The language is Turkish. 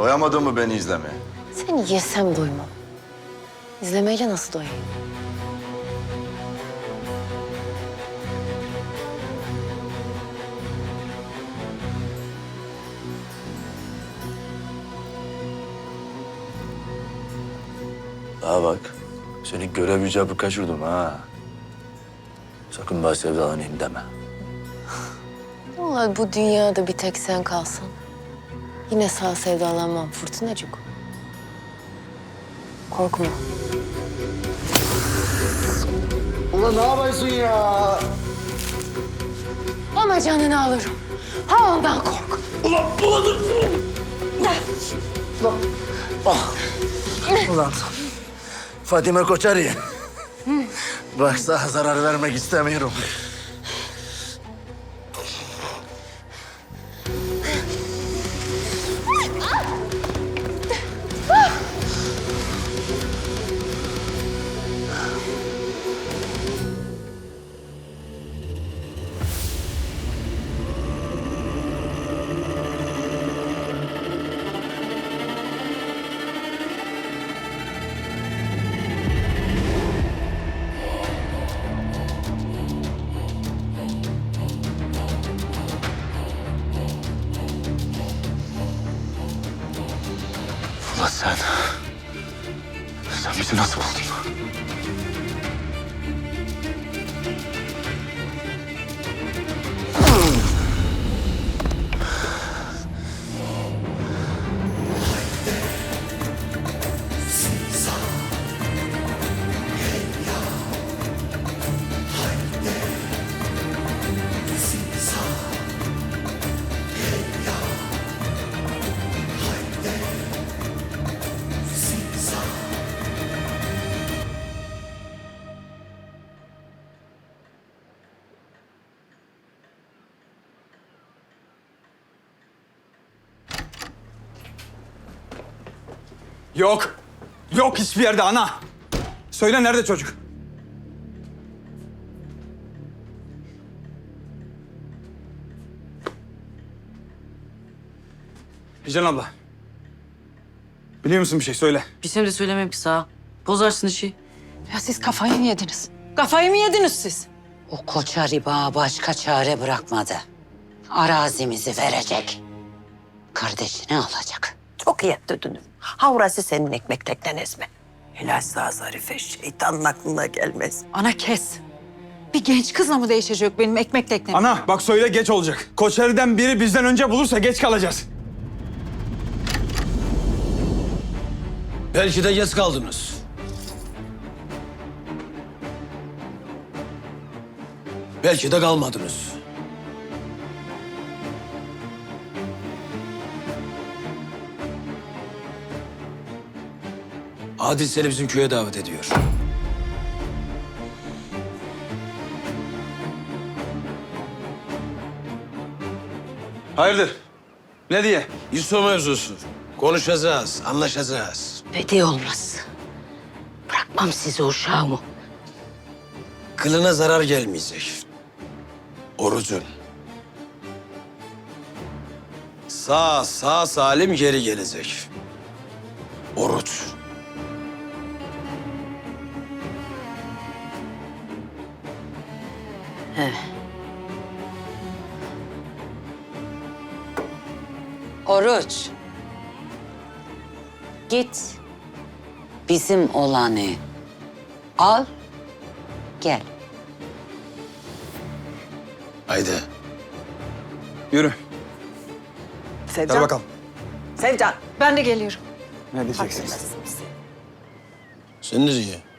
Doyamadın mı beni izlemeye? Seni yesem doymam. İzlemeyle nasıl doyayım? Daha bak. Seni görev icabı kaçırdım ha. Sakın bana sevdalanayım deme. Vallahi bu dünyada bir tek sen kalsan. Yine sağ sevdalanmam fırtınacık. Korkma. Ulan ne yapıyorsun ya? Ama canını alırım. Ha ondan kork. Ulan Fatime Koçarı. Bak sana zarar vermek istemiyorum. Sen... Sen bizi nasıl buldun? Yok. Yok hiçbir yerde ana. Söyle nerede çocuk? Hicran abla. Biliyor musun bir şey söyle. Bilsem de söylemem ki sağa. Bozarsın işi. Ya siz kafayı mı yediniz? Kafayı mı yediniz siz? O koçarı bana başka çare bırakmadı. Arazimizi verecek. Kardeşini alacak. Etti dünüm. Havrası senin ekmek tekten ezme. Helal sağ Zarife şeytanın aklına gelmez. Ana kes. Bir genç kızla mı değişecek benim ekmek teknem? Ana bak söyle geç olacak. Koçeri'den biri bizden önce bulursa geç kalacağız. Belki de geç kaldınız. Belki de kalmadınız. Adil seni bizim köye davet ediyor. Hayırdır? Ne diye? Yusuf mevzusu. Konuşacağız, anlaşacağız. Bedi olmaz. Bırakmam sizi uşağımı. Kılına zarar gelmeyecek. Orucun. Sağ, sağ salim geri gelecek. Oruç. Oruç. Git. Bizim olanı al, gel. Haydi. Yürü. Sevcan. Gel bakalım. Sevcan. Ben de geliyorum. Ne bizi. Sen nereye?